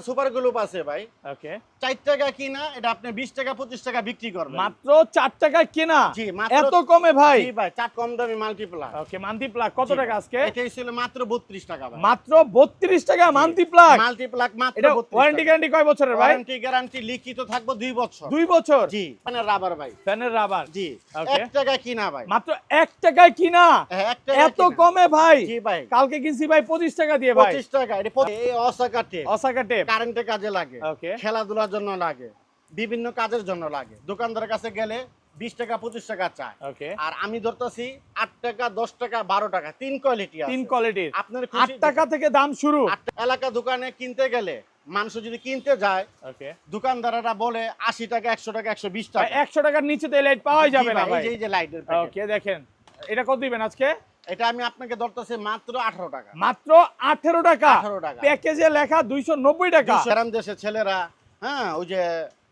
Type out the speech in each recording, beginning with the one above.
Super গ্লুপ আছে ভাই। ওকে। চার টাকা কিনা এটা আপনি বিশ টাকা পঁচিশ টাকা বিক্রি করবেন। মাত্র চার টাকায় কেনা? জি, মাত্র- এত কমে ভাই? জি ভাই চার কম দামি ওকে কত টাকা আজকে? এটাই ছিল মাত্র বত্রিশ টাকা ভাই। মাত্র বত্রিশ টাকা মাত্র এটা বত্রিশ ওয়ারেন্টি গ্যারান্টি কয় বছরের ভাই? ওয়ারেন্টি গ্যারান্টি লিখিত থাকব দুই বছর। দুই বছর? জি রাবার ভাই। ফ্যানের রাবার? জি Okay. এক টাকা কিনা ভাই। মাত্র এক টাকায় কিনা? হ্যাঁ, টাকা এত কমে ভাই? জি ভাই। কালকে কিনছি ভাই পঁচিশ টাকা দিয়ে ভাই। পঁচিশ টাকা এটা পঁচিশ- এই অসাকা টেপ। অসাকা টেপ। কারেন্টে কাজে লাগে খেলাধুলার জন্য লাগে বিভিন্ন কাজের জন্য লাগে। দোকানদারের কাছে গেলে বিশ টাকা পঁচিশ টাকা চায় আর আমি ধরতেছি আট টাকা দশ টাকা বারো টাকা তিন কোয়ালিটি তিন কোয়ালিটির আপনার আট টাকা থেকে দাম শুরু। এলাকা দোকানে কিনতে গেলে মানুষ যদি কিনতে যায় ওকে দোকানদাররা বলে আশি টাকা একশো টাকা একশো বিশ টাকা। একশো টাকার নিচে তো লাইট পাওয়াই জি যাবে না এই যে লাইটের দেখেন। এটা কত দিবেন আজকে? এটা আমি আপনাকে ধরতেছি মাত্র আঠারো টাকা। মাত্র আঠেরো টাকা। 18 টাকা। প্যাকেজে লেখা দুইশো নব্বই টাকা। গ্রাম দেশে ছেলেরা হ্যাঁ ওই যে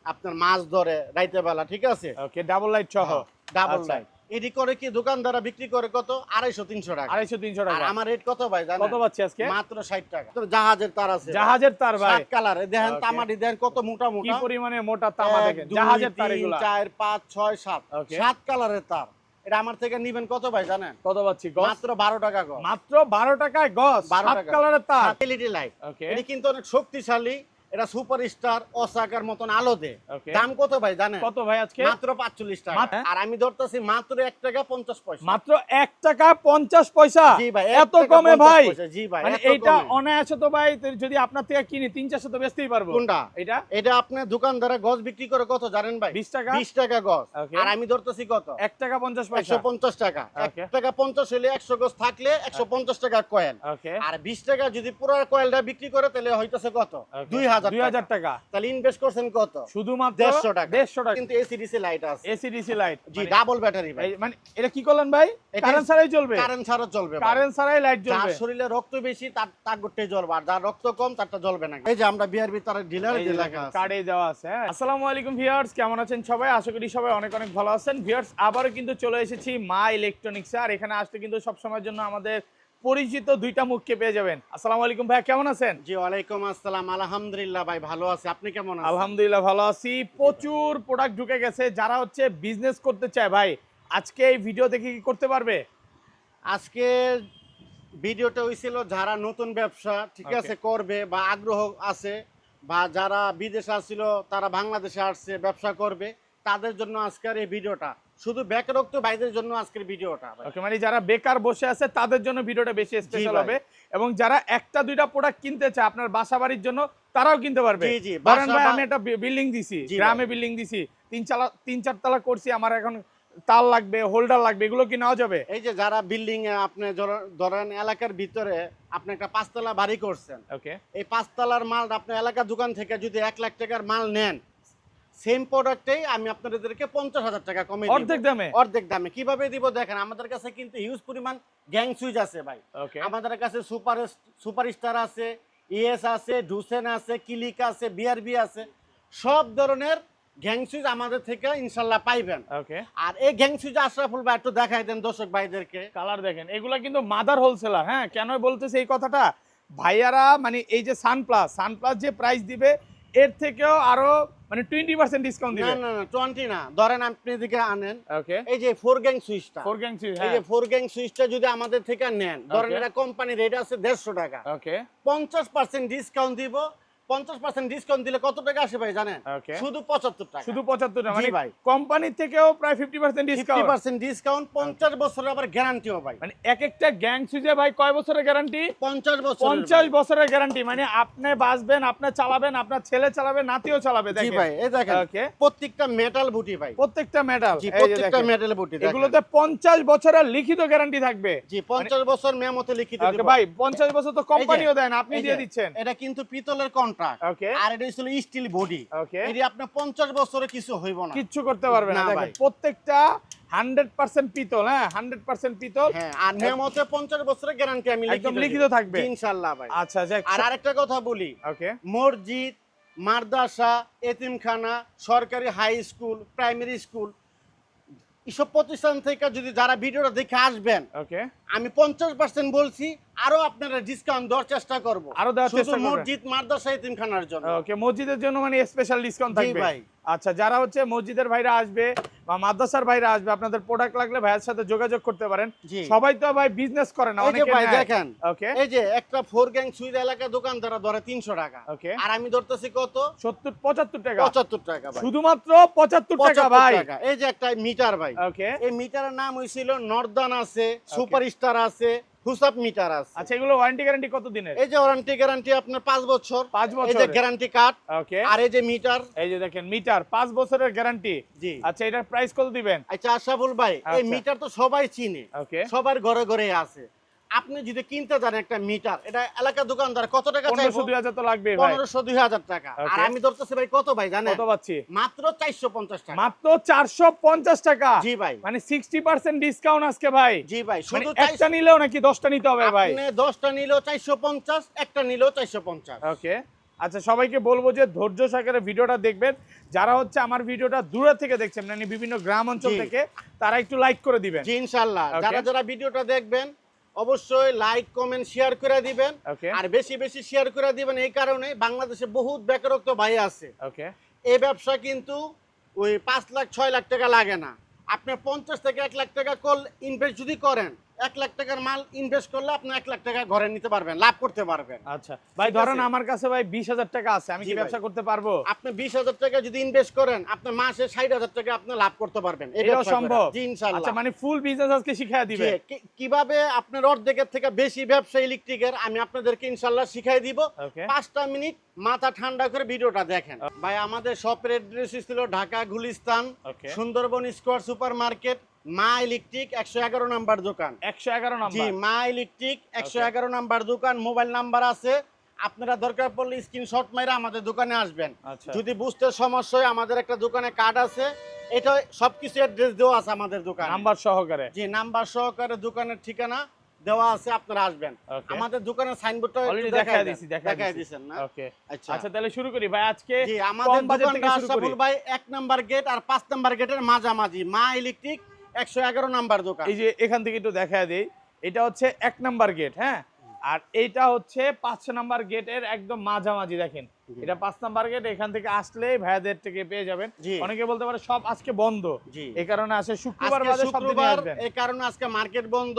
আপনার মাছ ধরে রাইতে বেলা ঠিক আছে? ওকে ডাবল লাইট সহ। ডাবল আচ্ছা। লাইট এটি করে কি দোকানদাররা বিক্রি করে কত? আড়াইশো তিনশো টাকা। আড়াইশো তিনশো টাকা। আমার রেট কত ভাই কত পাচ্ছি আজকে? মাত্র ষাট টাকা। জাহাজের তার আছে। জাহাজের তার ভাই। কালারে। দেখেন তামাটি দেখেন কত মোটা মোটা। পরিমাণে মোটা তামা দেখেন? জাহাজের তার চার পাঁচ ছয় সাত. সাত কালারের তার। এটা আমার থেকে নিবেন কত ভাই জানেন? কত পাচ্ছি মাত্র বারো টাকা মাত্র বারো টাকায় গজ 12 সাত টাকা। কালারের তার। এলইডি লাইট এটা কিন্তু অনেক শক্তিশালী। এটা সুপার স্টার অসাকার মতন আলো দে। ওকে দাম কত ভাই জানেন? কত ভাই আজকে? মাত্র পাঁচচল্লিশ টাকা। আর আমি ধরতেছি মাত্র টাকা পঞ্চাশ পয়সা। মাত্র টাকা পঞ্চাশ পয়সা? জি ভাই এত কমে ভাই? জি ভাই মানে এইটা অনায়াসে তো ভাই যদি আপনার থেকে কিনি তিন চারশো তো বেচতেই পারব। কোনটা? এটা এটা আপনার দোকানদারে গজ বিক্রি করে কত জানেন ভাই? বিশ টাকা? বিশ টাকা গজ আর আমি ধরতেছি কত? এক টাকা পঞ্চাশ পয়সা। একশো পঞ্চাশ টাকা। এক টাকা পঞ্চাশ হলে একশো গজ থাকলে একশো পঞ্চাশ টাকা কয়েল। আর বিশ টাকা যদি পুরো কয়েলটা বিক্রি করে তাহলে হইতেছে কত? দুই হাজার। হাজার টাকা। তাহলে ইনভেস্ট করছেন কত? শুধুমাত্র দেড়শো টাকা। দেড়শো টাকা। কিন্তু এসি লাইট আছে। এসি লাইট জি ডাবল ব্যাটারি ভাই। মানে এটা কি করলেন ভাই? কারেন্ট ছাড়াই চলবে? কারেন্ট ছাড়া চলবে কারেন্ট ছাড়াই লাইট যার শরীরে রক্ত বেশি তার তার গোটে জ্বলবে। আর যার রক্ত কম তারটা জ্বলবে না। এই যে আমরা বিআরবি তার ডিলার যে লেখা আছে। কার্ডে দেওয়া আছে। আসসালামু আলাইকুম ভিউয়ার্স কেমন আছেন সবাই? আশা করি সবাই অনেক অনেক ভালো আছেন। ভিউয়ার্স আবারও কিন্তু চলে এসেছি মা ইলেকট্রনিক্স। আর এখানে আসতে কিন্তু সব সময়ের জন্য আমাদের পরিচিত দুইটা মুখকে পেয়ে যাবেন। আসসালামু আলাইকুম ভাই কেমন আছেন? জি ওয়ালাইকুম আসসালাম। আলহামদুলিল্লাহ ভাই ভালো আছে। আপনি কেমন আছেন? আলহামদুলিল্লাহ ভালো আছি। প্রচুর প্রোডাক্ট ঢুকে গেছে। যারা হচ্ছে বিজনেস করতে চায় ভাই আজকে এই ভিডিও দেখে কি করতে পারবে? আজকে ভিডিওটা হয়েছিল যারা নতুন ব্যবসা ঠিক আছে করবে বা আগ্রহ আছে বা যারা বিদেশে আসছিল তারা বাংলাদেশে আসছে ব্যবসা করবে তাদের জন্য আজকের এই ভিডিওটা শুধু বেকারত্ব বাইদের জন্য আজকের ভিডিওটা ওকে মানে যারা বেকার বসে আছে তাদের জন্য ভিডিওটা বেশি স্পেশাল। হবে। এবং যারা একটা দুইটা প্রোডাক্ট কিনতে চায় আপনার বাসা বাড়ির জন্য তারাও কিনতে পারবে। জি, জি, ভাই আমি একটা বিল্ডিং দিছি গ্রামে বিল্ডিং দিছি তিন চালা তিন চার তলা করছি আমার এখন তার লাগবে হোল্ডার লাগবে এগুলো কি নেওয়া যাবে? এই যে যারা বিল্ডিং এ আপনি ধর- ধরেন এলাকার ভিতরে আপনি একটা পাঁচতলা বাড়ি করছেন। ওকে এই পাঁচতলার মাল আপনি এলাকার দোকান থেকে যদি এক লাখ টাকার মাল নেন সেম প্রোডাক্টেই আমি আপনাদেরকে পঞ্চাশ হাজার টাকা কমে অর্ধেক দামে? অর্ধেক দামে। কীভাবে দিব দেখেন আমাদের কাছে কিন্তু হিউজ পরিমাণ গ্যাং সুইচ আছে ভাই। আমাদের কাছে সুপার সুপার স্টার আছে ইএস আছে ডুসেন আছে কিলিক আছে বিআরবি আছে। সব ধরনের গ্যাং সুইচ আমাদের থেকে ইনশাল্লাহ পাইবেন। ওকে আর এই গ্যাং সুইচ আশরাফুল ভাই একটু দেখাই দেন দর্শক ভাইদেরকে। কালার দেখেন এগুলা কিন্তু মাদার হোলসেলার হ্যাঁ? কেন বলতেছে এই কথাটা? ভাইয়ারা মানে এই যে সানপ্লাস সানপ্লাস যে প্রাইস দিবে এর থেকেও আরও মানে টোয়েন্টি পার্সেন্ট ডিসকাউন্ট দিবেন দিবে। না না টোয়েন্টি না। ধরেন আপনি এদিকে আনেন ওকে এই যে ফোর গ্যাং সুইচটা ফোর গ্যাং সুইচ এই যে ফোর গ্যাং সুইচটা যদি আমাদের থেকে নেন ধরেন. এটা কোম্পানি রেট আছে দেড়শো টাকা। ওকে পঞ্চাশ পার্সেন্ট ডিসকাউন্ট দিব পঞ্চাশ পার্সেন্ট ডিসকাউন্ট দিলে কত টাকা আসে ভাই জানেন? শুধু পঁচাত্তর টাকা। শুধু পঁচাত্তর টাকা মানে ভাই। কোম্পানির থেকেও প্রায় fifty percent discount percent discount পঞ্চাশ বছরের আবার গ্যারান্টিও ভাই। মানে এক একটা গ্যাং সুইচে ভাই কয় বছরের গ্যারান্টি পঞ্চাশ বছর পঞ্চাশ বছরের গ্যারান্টি মানে আপনি বাঁচবেন আপনি চালাবেন আপনার ছেলে চালাবে নাতিও চালাবে ভাই এই দেখেন প্রত্যেকটা মেটাল বুটি ভাই। প্রত্যেকটা মেটাল জি প্রত্যেকটা মেটাল বুটি এগুলোতে পঞ্চাশ বছরের লিখিত গ্যারান্টি থাকবে। জি পঞ্চাশ বছর মেমোতে লিখিত ভাই পঞ্চাশ বছর তো কোম্পানিও দেন আপনি দিয়ে দিচ্ছেন। এটা কিন্তু পিতলের কন্ট্রাক্ট ওকে আর এটা ছিল স্টিল বডি ওকে এটি আপনার বছরে কিছু হইব না। কিচ্ছু করতে পারবে না। না দেখেন প্রত্যেকটা হান্ড্রেড পার্সেন্ট পিতল হ্যাঁ? হান্ড্রেড পার্সেন্ট পিতল। হ্যাঁ আর বছরের গ্যারান্টি আমি একদম লিখিত থাকবে। ভাই। আচ্ছা আর আরেকটা কথা বলি। ওকে মসজিদ মাদ্রাসা এতিমখানা সরকারি হাই স্কুল প্রাইমারি স্কুল এসব প্রতিষ্ঠান থেকে যদি যারা ভিডিওটা দেখে আসবেন ওকে আমি পঞ্চাশ পার্সেন্ট বলছি আরও আপনারা ডিসকাউন্ট দেওয়ার চেষ্টা করব আরও দেওয়ার চেষ্টা। মসজিদ মাদ্রাসা এতিমখানার জন্য ওকে মসজিদের জন্য মানে স্পেশাল ডিসকাউন্ট থাকবে ভাই। আচ্ছা যারা হচ্ছে মসজিদের ভাইরা আসবে বা মাদ্রাসার ভাইরা আসবে আপনাদের প্রোডাক্ট লাগলে ভাইয়ের সাথে যোগাযোগ করতে পারেন। সবাই তো ভাই বিজনেস করে না অনেকে ভাই দেখেন ওকে এই যে একটা ফোর গ্যাং সুইদ এলাকা দোকানদারা ধরে তিনশো টাকা। ওকে আর আমি ধরতেছি কত? সত্তর পঁচাত্তর টাকা। পঁচাত্তর টাকা ভাই। শুধুমাত্র পঁচাত্তর টাকা ভাই। এই যে একটা মিটার ভাই। ওকে এই মিটারের নাম হইছিল নর্দান আছে সুপার স্টার আছে হুসাপ মিটার আছে। আচ্ছা এগুলো ওয়ারেন্টি গ্যারান্টি কত দিনের? এই যে ওয়ারেন্টি গ্যারান্টি আপনার পাঁচ বছর। পাঁচ এই যে। গ্যারান্টি কার্ড ওকে আর এই যে মিটার। এই যে দেখেন মিটার পাঁচ বছরের গ্যারান্টি জি। আচ্ছা এটার প্রাইস কত দিবেন? আচ্ছা আশাফুল ভাই এই আচ্ছা। মিটার তো সবাই চিনে। ওকে সবার ঘরে ঘরে আছে। আপনি যদি কিনতে যান একটা মিটার এটা এলাকা দোকানদার কত টাকা চাইব? হাজার তো লাগবে ভাই। পনেরোশো দুই হাজার টাকা। আর আমি ধরতেছি ভাই কত ভাই জানেন? কত পাচ্ছি? মাত্র চারশো পঞ্চাশ টাকা। মাত্র চারশো পঞ্চাশ টাকা। জি ভাই। মানে সিক্সটি পার্সেন্ট ডিসকাউন্ট আজকে ভাই। জি ভাই মানে শুধু একটা নিলেও নাকি দশটা নিতে হবে ভাই। আপনি দশটা নিলেও চারশো পঞ্চাশ একটা নিলেও চারশো পঞ্চাশ। ওকে আচ্ছা সবাইকে বলব যে ধৈর্য সহকারে ভিডিওটা দেখবেন। যারা হচ্ছে আমার ভিডিওটা দূরে থেকে দেখছেন মানে বিভিন্ন গ্রাম অঞ্চল থেকে তারা একটু লাইক করে দিবেন। জি ইনশাল্লাহ। Okay. যারা যারা ভিডিওটা দেখবেন অবশ্যই লাইক কমেন্ট শেয়ার করে দিবেন। আর বেশি বেশি শেয়ার করে দিবেন এই কারণে বাংলাদেশে বহুত বেকারত্ব ভাই আছে। ওকে এই ব্যবসা কিন্তু ওই পাঁচ লাখ ছয় লাখ টাকা লাগে না। আপনি পঞ্চাশ থেকে এক লাখ টাকা কল ইনভেস্ট যদি করেন এক লাখ টাকার মাল ইনভেস্ট করলে আপনি এক লাখ টাকা ঘরে নিতে পারবেন লাভ করতে পারবেন। আচ্ছা ভাই ধরেন আমার কাছে ভাই বিশ হাজার টাকা আছে আমি কি ব্যবসা করতে পারব? আপনি বিশ হাজার টাকা যদি ইনভেস্ট করেন আপনি মাসে ষাট হাজার টাকা আপনি লাভ করতে পারবেন। এটাও সম্ভব। আচ্ছা মানে ফুল বিজনেস আজকে শিখাই দিবে। কীভাবে আপনার অর্ধেকের থেকে বেশি ব্যবসা ইলেকট্রিকের আমি আপনাদেরকে ইনশাল্লাহ শিখাই দিব। পাঁচটা মিনিট মাথা ঠান্ডা করে ভিডিওটা দেখেন। ভাই আমাদের শপের অ্যাড্রেস ছিল Dhaka Gulistan Sundarban square super market Ma electric একশো এগারো নাম্বার দোকান। একশো এগারো জি নাম্বার মা ইলেকট্রিক একশো এগারো নাম্বার দোকান মোবাইল নাম্বার আছে। আপনারা দরকার পড়লে স্ক্রিনশট মেরে আমাদের দোকানে আসবেন। আচ্ছা। যদি বুঝতে সমস্যা হয় আমাদের একটা দোকানে কার্ড আছে। এটা সবকিছু অ্যাড্রেস দেওয়া আছে আমাদের দোকানে। নাম্বার সহকারে। জি নাম্বার সহকারে দোকানের ঠিকানা দেওয়া আছে আপনারা আসবেন। আমাদের দোকানের সাইনবোর্ডটা অলরেডি দেখাই দিছি দিছেন না? ওকে আচ্ছা। আচ্ছা তাহলে শুরু করি। ভাই আজকে জি আমাদের বাজেট থেকে দোকানটা শুরু করি। আশরাফুল ভাই এক নাম্বার গেট আর পাঁচ নাম্বার গেটের মাঝামাঝি। মা ইলেকট্রিক একশো এগারো নাম্বার দোকান। এই যে এখান থেকে একটু দেখা দেই এটা হচ্ছে এক নাম্বার গেট হ্যাঁ? আর এইটা হচ্ছে পাঁচ নাম্বার গেটের একদম মাঝামাঝি দেখেন। এটা পাঁচ নাম্বার গেট এখান থেকে আসলেই ভাইয়াদের থেকে পেয়ে যাবেন। অনেকে বলতে পারে সব আজকে বন্ধ। এই কারণে আসে শুক্রবার বাদে শুক্রবার এই কারণে আজকে মার্কেট বন্ধ।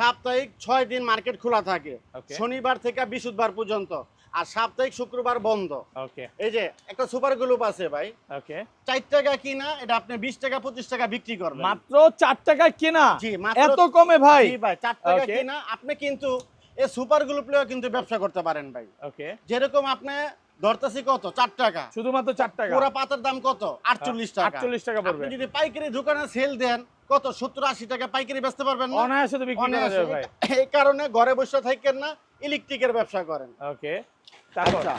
সাপ্তাহিক ছয় দিন মার্কেট খোলা থাকে। শনিবার থেকে বৃহস্পতিবার পর্যন্ত। আর সাপ্তাহিক শুক্রবার বন্ধ। ওকে এই যে একটা সুপার গ্লুপ আছে ভাই। ওকে চার টাকা কিনা এটা আপনি বিশ টাকা পঁচিশ টাকা বিক্রি করবেন। মাত্র চার টাকায় কেনা? জি মাত্র এত কমে ভাই? জি ভাই চার টাকা কিনা আপনি কিন্তু এই সুপার গ্লুপ কিন্তু ব্যবসা করতে পারেন ভাই। ওকে যেরকম আপনি ধরতেছি কত? চার টাকা। শুধুমাত্র চার টাকা? পুরা পাতার দাম কত? আটচল্লিশ টাকা। আটচল্লিশ টাকা পড়বে। যদি পাইকারি দোকানে সেল দেন কত? সত্তর আশি টাকা পাইকারি বেচতে পারবেন না? অনায়াসে তো বিক্রি এই কারণে ঘরে বসে থাকেন না ইলেকট্রিকের ব্যবসা করেন। ওকে আচ্ছা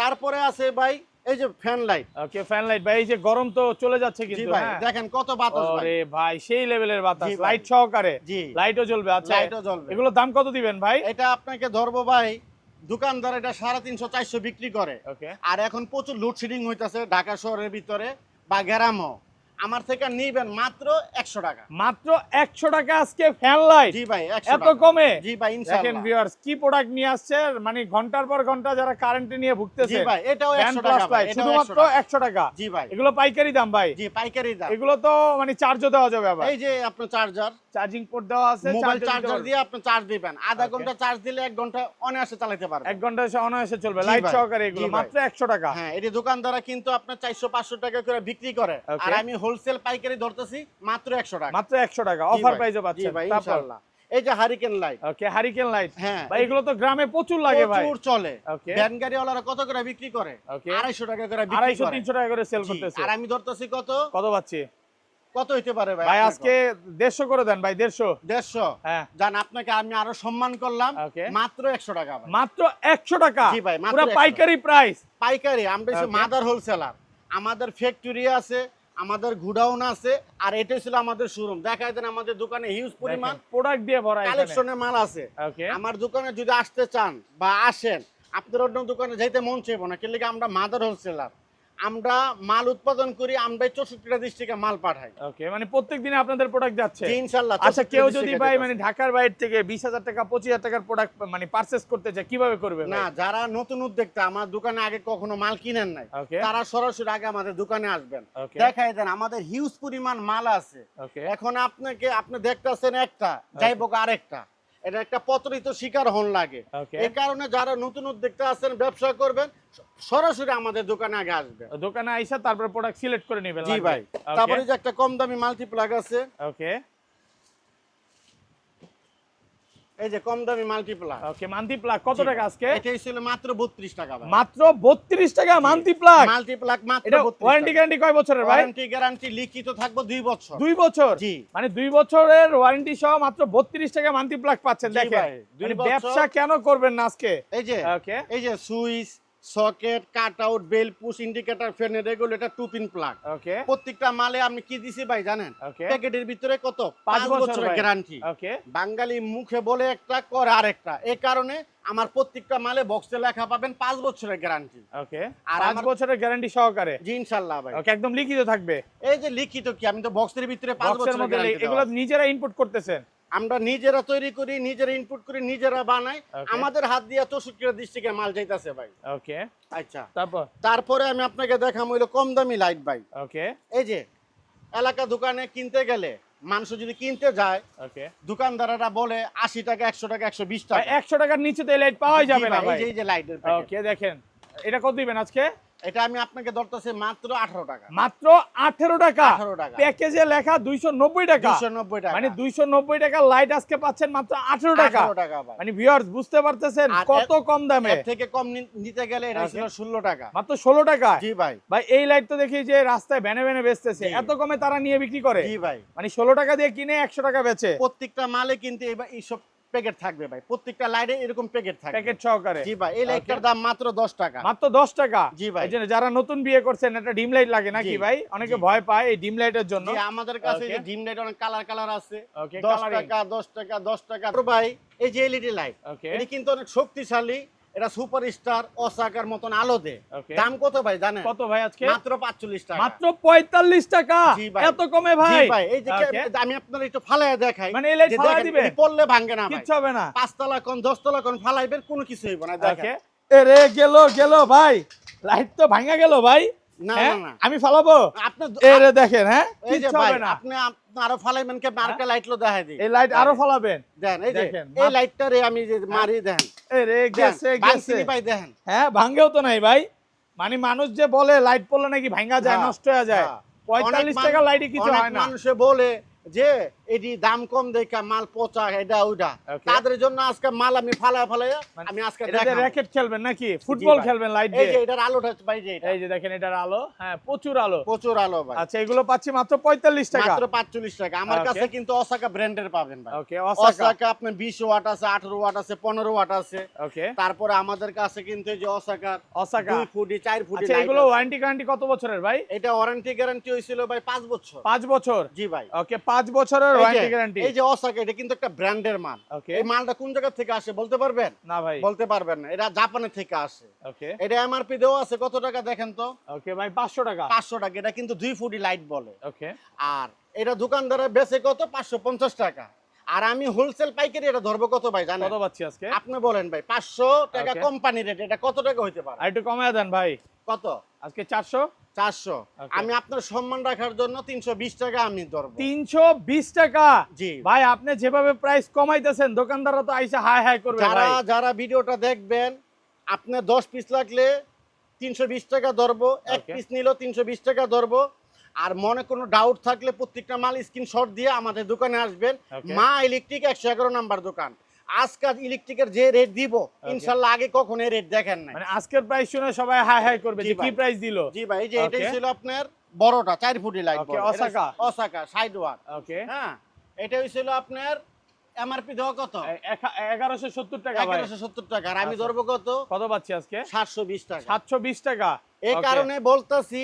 তারপরে আছে ভাই এই যে fan light okay fan light ভাই এই যে গরম তো চলে যাচ্ছে কিন্তু ভাই হ্যাঁ? দেখেন কত বাতাস ভাই। ওরে ভাই সেই লেভেলের বাতাস লাইট সহকারে? জি। লাইটও জ্বলবে আচ্ছা। লাইটও জ্বলবে। এগুলো দাম কত দিবেন ভাই? এটা আপনাকে ধরবো ভাই দোকানদার এটা সাড়ে তিনশো চারশো বিক্রি করে। ওকে। আর এখন প্রচুর লোডশেডিং হইতাছে ঢাকা শহরের ভিতরে বা গ্রামও। আমার থেকে নিবেন মাত্র একশো টাকা। মাত্র একশো টাকা আজকে ফ্যান লাইট। জি ভাই এত কমে? জি ভাই দেখেন ভিউয়ার্স কি প্রোডাক্ট নিয়ে আসছে? মানে ঘণ্টার পর ঘণ্টা যারা কারেন্টে নিয়ে জি ভুগতেছে ভাই এটাও ফ্যান একশো প্লাস টাকা ভাই শুধুমাত্র 100 একশো টাকা। জি ভাই। এগুলো পাইকারি দাম ভাই। জি পাইকারি দাম। এগুলো তো মানে চার্জও দেওয়া যাবে আবার। এই যে আপনার চার্জার চার্জিং পোর্ট দেওয়া আছে মোবাইল চার্জার দিয়ে আপনি চার্জ দিবেন। আধা ঘণ্টা চার্জ দিলে এক ঘণ্টা অনায়াসে চালাতে পারবেন। এক ঘণ্টা এসে অনায়াসে চলবে। লাইট সহকারে এগুলো মাত্র একশো টাকা। হ্যাঁ এটি দোকানদারা কিন্তু আপনার চারশো পাঁচশো টাকা করে বিক্রি করে। আর আমি হোলসেল পাইকারি ধরতেছি মাত্র একশো টাকা। মাত্র একশো টাকা। অফার ভাই, প্রাইজে পাচ্ছেন। ইনশাআল্লাহ। এই যে hurricane light okay hurricane light হ্যাঁ। ভাই এগুলো তো গ্রামে প্রচুর লাগে ভাই। প্রচুর চলে। ভ্যান গাড়িওয়ালারা কত করে বিক্রি করে? ওকে আড়াইশো টাকা করে বিক্রি আড়াইশো করে। তিনশো টাকা করে সেল করতেছে। আর আমি ধরতেছি কত? কত পাচ্ছি? কত হইতে পারে ভাই ভাই আজকে দেড়শো করে দেন ভাই দেড়শো। কত? দেড়শো? হ্যাঁ। জান আপনাকে আমি আরও সম্মান করলাম। মাত্র একশো টাকা ভাই। মাত্র একশো টাকা? জি ভাই, পুরো পাইকারি প্রাইস পাইকারি আমরা হচ্ছে মাদার হোলসেলার আমাদের ফ্যাক্টরি আছে আমাদের গুডাউন আছে আর এটা ছিল আমাদের শোরুম দেখাই দেন আমাদের দোকানে হিউজ পরিমাণ প্রোডাক্ট দিয়ে ভরা কালেকশনের মাল আছে। আমার দোকানে যদি আসতে চান বা আসেন আপনার অন্য দোকানে যাইতে মন চাইব না কিন্তু আমরা মাদার হোলসেলার আমরা মাল উৎপাদন করি আমরা চৌষট্টিটা ডিস্ট্রিক্টে মাল পাঠাই। ওকে মানে প্রত্যেক দিনে আপনাদের প্রোডাক্ট যাচ্ছে? ইনশাল্লাহ আচ্ছা কেউ যদি ভাই মানে ঢাকার বাইরে থেকে বিশ হাজার টাকা পঁচিশ হাজার টাকার প্রোডাক্ট মানে পারচেস করতে চায় কীভাবে করবে না যারা নতুন উদ্যোক্তা আমার দোকানে আগে কখনো মাল কিনেন নাই। তারা সরাসরি আগে আমাদের দোকানে আসবেন। দেখাই দেন আমাদের হিউজ পরিমাণ মাল আছে। এখন আপনাকে আপনি দেখতেছেন একটা যাইবো আরেকটা। এটা একটা পতরিত শিকার হন লাগে। এই কারণে যারা নতুন উদ্যোক্তা আছেন ব্যবসা করবেন সরাসরি আমাদের দোকানে আগে আসবে। দোকানে আইসা তারপর প্রোডাক্ট সিলেক্ট করে নেবেন জি ভাই। তারপরে যে একটা কম দামি মাল্টিপ্লাগ আছে ওকে এই যে কম দামি মাল্টিপ্লাগ। ওকে কত টাকা আজকে? এটা ছিল মাত্র বত্রিশ টাকা ভাই। মাত্র বত্রিশ টাকা মান্থলি প্লাগ মাল্টিপ্লাগ মাত্র এটা 32 ওয়ারেন্টি গ্যারান্টি কয় বছরের ভাই? ওয়ারেন্টি গ্যারান্টি লিখিত থাকবে 2 বছর। 2 বছর? জি। মানে দুই বছরের ওয়ারেন্টি সহ মাত্র বত্রিশ টাকা মান্থলি প্লাগ পাচ্ছেন দেখেন। মানে। ব্যবসা কেন করবেন না আজকে? এই যে ওকে এই যে switch socket cut out bell push indicator fan regulator two pin plug. Okay প্রত্যেকটা মালে আমি কি দিছি ভাই জানেন? প্যাকেটের ভিতরে কত? পাঁচ পাঁচ বছরের গ্যারান্টি ওকে বাঙালি মুখে বলে একটা করে আরেকটা। এই কারণে আমার প্রত্যেকটা মালে বক্সে লেখা পাবেন পাঁচ বছরের গ্যারান্টি ওকে আর পাঁচ বছরের গ্যারান্টি সহকারে? জি ইনশাল্লাহ ভাই। ওকে একদম লিখিত থাকবে। এই যে লিখিত কি? আমি তো বক্সের ভিতরে পাঁচ বক্সের বছরের মধ্যে গ্যারান্টি এগুলো নিজেরা ইনপুট করতেছেন। আমরা নিজেরা তৈরি করি নিজেরা ইনপুট করি নিজেরা বানাই। আমাদের হাত দিয়ে চৌষট্টি ডিস্ট্রিক্টে মাল যাইতাছে ভাই। ওকে আচ্ছা। তারপর? তারপরে আমি আপনাকে দেখাম হইল কম দামি লাইট ভাই। ওকে এই যে এলাকা দোকানে কিনতে গেলে মানুষ যদি কিনতে যায় ওকে দোকানদাররা বলে আশি টাকা একশো টাকা একশো বিশ টাকা। একশো টাকার নিচে তো লাইট পাওয়াই যাবে না এই যে এই যে লাইটের ওকে দেখেন। এটা কত দিবেন আজকে? এটা আমি আপনাকে ধরতেছি মাত্র আঠারো টাকা। মাত্র আঠেরো টাকা। আঠারো টাকা। প্যাকেজে লেখা দুইশো নব্বই টাকা। দুশো নব্বই টাকা। মানে দুইশো নব্বই টাকা লাইট আজকে পাচ্ছেন মাত্র আঠেরো টাকা। মানে ভিউয়ার্স বুঝতে পারতেছেন কত কম দামে। এর থেকে কম নিতে গেলে এটা ছিল ষোলো টাকা। মাত্র ষোলো টাকা। জি ভাই। ভাই এই লাইট তো দেখি যে রাস্তায় ভ্যানে ভ্যানে বেচতেছে। এত কমে তারা নিয়ে বিক্রি করে। জি ভাই। মানে ষোলো টাকা দিয়ে কিনে একশো টাকা বেচে। প্রত্যেকটা মালে কিন্তু এইসব প্যাকেট থাকবে ভাই। প্রত্যেকটা লাইটে এরকম প্যাকেট থাকবে। প্যাকেট সহকারে। জি ভাই এই লাইটটার দাম মাত্র দশ টাকা। মাত্র দশ টাকা? জি ভাই। যারা নতুন বিয়ে করছেন এটা ডিম লাইট লাগে নাকি ভাই? অনেকে ভয় পায় এই ডিম লাইটের জন্য। জি আমাদের কাছে যে ডিম লাইট অনেক কালার কালার আছে। ওকে দশ কালারিং টাকা দশ টাকা দশ টাকা। ভাই এই যে এলইডি লাইট এটি কিন্তু অনেক শক্তিশালী। এটা সুপার স্টার অসাকার মতন আলো দেয় দাম কত ভাই জানেন? কত ভাই আজকে? মাত্র পাঁচচল্লিশ টাকা। মাত্র পঁয়তাল্লিশ টাকা? জি এত কমে ভাই? ভাই এই যে আমি আপনার একটু ফালায়া দেখাই। মানে এই লাইট ফালায়া ফালাই দেখেন, দিবে এটি পড়লে ভাঙ্গে না ভাই। কিচ্ছু হবে না। পাঁচতলা কোন দশতলা কোন ফালাইবেন কোনো কিছু হইব না দেখেন। এরে গেল গেল ভাই। লাইট তো ভাঙা গেল ভাই। আমি ফালাবো? আপনি এরে দেখেন হ্যাঁ? এই যে হবে না। আপনি আরও ফালাইবেন কে মার্কা লাইট লো দেখাই দিই। এই লাইট আরও ফালাবেন। দেন এই দেখেন, এই মাপ- লাইটটারে আমি যে মারি দেন। এরে গেছে গেছে। ভাই দেখেন। হ্যাঁ ভাঙ্গেও তো নাই ভাই। মানে মানুষ যে বলে লাইট পড়লে নাকি ভাঙ্গা যায় হ্যাঁ, নষ্ট হয়ে যায়। হ্যাঁ। পঁয়তাল্লিশ অনেক টাকা লাইটে কিছু হয় না। মানুষে বলে যে এটি দাম কম দেখা মাল পচা এটা ওইটা। তাদের জন্য আজকে মাল আমি ফালায় ফালাইয়া মানে আমি আজকে র্যাকেট খেলবেন নাকি? ফুটবল খেলবেন লাইট এই দিয়ে? যে এটার আলোটা ভাই যে এই যে দেখেন এটার আলো। হ্যাঁ প্রচুর আলো। প্রচুর আলো ভাই। আচ্ছা এগুলো পাচ্ছি মাত্র পঁয়তাল্লিশ টাকা। মাত্র পাঁচচল্লিশ টাকা। আমার কাছে কিন্তু অসাকা ব্র্যান্ডের পাবেন ভাই। ওকে অসাকা আপনার বিশ ওয়াট আছে আঠারো ওয়াট আছে পনেরো ওয়াট আছে। ওকে তারপরে আমাদের কাছে কিন্তু যে অসাকা অসাকা দুই ফুটি চার ফুটি আচ্ছা এগুলো ওয়ারেন্টি গ্যারান্টি কত বছরের ভাই? এটা ওয়ারেন্টি গ্যারান্টি হয়েছিল ভাই পাঁচ বছর। পাঁচ বছর? জি ভাই। ওকে পাঁচ বছরের এই ওয়ারেন্টি গ্যারান্টি এই যে অসাকা এটা কিন্তু একটা ব্র্যান্ডের মাল। এই মালটা কোন জায়গা থেকে আসে বলতে পারবেন? না ভাই। বলতে পারবেন না। এটা জাপানের থেকে আসে। ওকে এটা এমআরপি দেওয়া আছে কত টাকা দেখেন তো? ওকে ভাই পাঁচশো টাকা। পাঁচশো টাকা এটা কিন্তু দুই ফুটি লাইট বলে। ওকে আর এটা দোকানদারে বেচে কত? পাঁচশো পঞ্চাশ টাকা। আর আমি হোলসেল পাইকারি এটা ধরবো কত ভাই জানেন? কত পাচ্ছি আজকে? আপনি বলেন ভাই পাঁচশো টাকা কোম্পানি রেট এটা কত টাকা হইতে পারে? আর একটু কমায় দেন ভাই। কত? আজকে চারশো? চারশো। আমি আপনার সম্মান রাখার জন্য তিনশো বিশ টাকা আমি ধরবো। তিনশো বিশ টাকা? জি। ভাই আপনি যেভাবে প্রাইস কমাইতেছেন দোকানদাররা তো আইসা হাই হাই করবে যারা যারা ভিডিওটা দেখবেন আপনি দশ পিস লাগলে তিনশো বিশ টাকা ধরবো এক পিস নিলেও তিনশো বিশ টাকা ধরবো। আর মনে কোনো ডাউট থাকলে প্রত্যেকটা মাল স্ক্রিনশট দিয়ে আমাদের দোকানে আসবেন। মা ইলেকট্রিক একশো এগারো নাম্বার দোকান। আজকাল ইলেকট্রিকের যে রেট দিব ইনশাল্লাহ আগে কখনো এই রেট দেখেন নাই। মানে আজকের প্রাইস শুনে সবাই হাই হাই করবে যে কি প্রাইস দিল? জি ভাই এই যে এটাই ছিল আপনার বড়টা চার ফুটি লাইট Okay, Osaka। অসাকা সাইড ওয়ার ওকে হ্যাঁ এটা হয়েছিল আপনার এমআরপি দেওয়া কত? এগারোশো সত্তর টাকা ভাই। এগারোশো সত্তর টাকা আর আমি আচ্ছা। ধরবো কত? কত পাচ্ছি আজকে? সাতশো বিশ টাকা। সাতশো বিশ টাকা। এই কারণে বলতাছি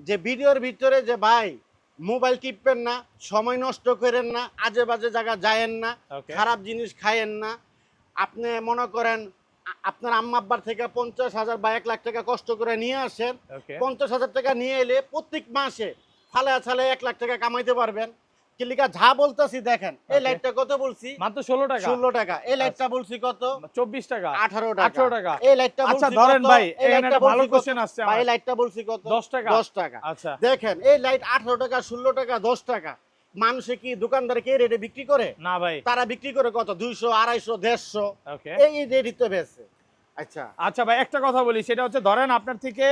যে ভিডিওর ভিতরে যে ভাই মোবাইল টিপবেন না সময় নষ্ট করেন না আজে বাজে জায়গা যায়েন না খারাপ জিনিস খায়েন না। আপনি মনে করেন আপনার আম্মা আব্বার থেকে পঞ্চাশ হাজার বা এক লাখ টাকা কষ্ট করে নিয়ে আসেন। পঞ্চাশ হাজার টাকা নিয়ে এলে প্রত্যেক মাসে ফালে ছালে এক লাখ টাকা কামাইতে পারবেন। কিলিকা যা বলতেছি দেখেন। এই লাইটটা কত বলছি? মাত্র ষোলো টাকা। ষোলো টাকা। এই লাইটটা বলছি কত? চব্বিশ টাকা। আঠারো টাকা। এই লাইটটা আচ্ছা বলছি ধরেন ভাই এখানে একটা ভালো কোশ্চেন আসছে ভাই, লাইটটা বলছি কত? দশ টাকা। দশ টাকা। আচ্ছা। দেখেন এই লাইট আঠারো টাকা ষোলো টাকা দশ টাকা। মানুষে কি দোকানদার কে রেটে বিক্রি করে? না ভাই। তারা বিক্রি করে কত? দুইশো আড়াইশো দেড়শো। এই রেডিতে বেছে আচ্ছা। আচ্ছা ভাই একটা কথা বলি সেটা হচ্ছে ধরেন আপনার থেকে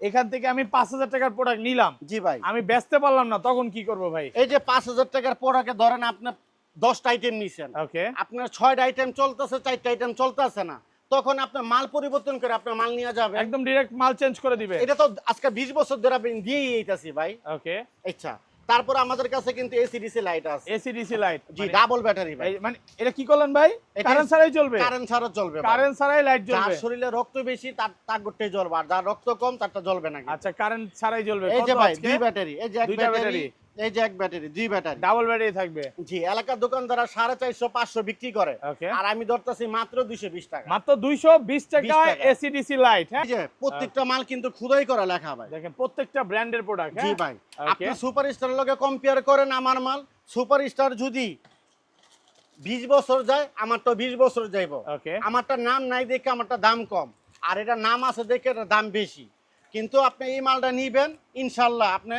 এখান থেকে আমি পাঁচ হাজার টাকার প্রোডাক্ট নিলাম। জি ভাই। আমি বেচতে পারলাম না তখন কি করব ভাই? এই যে পাঁচ হাজার টাকার প্রোডাক্টে ধরেন আপনার দশটা আইটেম নিছেন। ওকে আপনার ছয়টা আইটেম চলতেছে চারটা আইটেম চলতেছে না। তখন আপনার মাল পরিবর্তন করে আপনার মাল নিয়ে যাবে একদম ডিরেক্ট মাল চেঞ্জ করে দিবে। এটা তো আজকে বিশ বছর ধরে আপনি দিয়েই এইটাছি ভাই। ওকে আচ্ছা। তারপর আমাদের কাছে কিন্তু এসিডিসি লাইট আছে। এসি ডিসি লাইট জি ডাবল ব্যাটারি ভাই। মানে এটা কি করলেন ভাই? কারেন্ট ছাড়াই চলবে? কারেন্ট ছাড়া চলবে। কারেন্ট ছাড়াই লাইট যার জ্বলবে? শরীরে রক্ত বেশি তার তার জ্বলবে। আর যার রক্ত কম তারটা জ্বলবে না আচ্ছা কারেন্ট ছাড়াই জ্বলবে। এই যে ভাই দুই ব্যাটারি এই যে এক ব্যাটারি। এই যে এক ব্যাটারি দুই ব্যাটারি। ডাবল ব্যাটারি থাকবে। জি এলাকার সাড়ে চারশো পাঁচশো বিক্রি করে। আর আমি ধরতেছি মাত্র দুইশো বিশ টাকা। মাত্র দুইশো বিশ টাকা। এসি ডিসি লাইট হ্যাঁ? প্রত্যেকটা মাল কিন্তু খুদাই করা লেখা ভাই। দেখেন প্রত্যেকটা ব্র্যান্ডের প্রোডাক্ট জি হ্যাঁ? ভাই। আপনি সুপার স্টার লগে কম্পেয়ার করেন আমার মাল। যদি বিশ বছর যায় আমারটা বিশ বছর যাইব। ওকে আমারটা নাম নাই দেখে আমারটা দাম কম। আর এটা নাম আছে দেখে এটা দাম বেশি। কিন্তু আপনি এই মালটা নিবেন ইনশাল্লাহ আপনি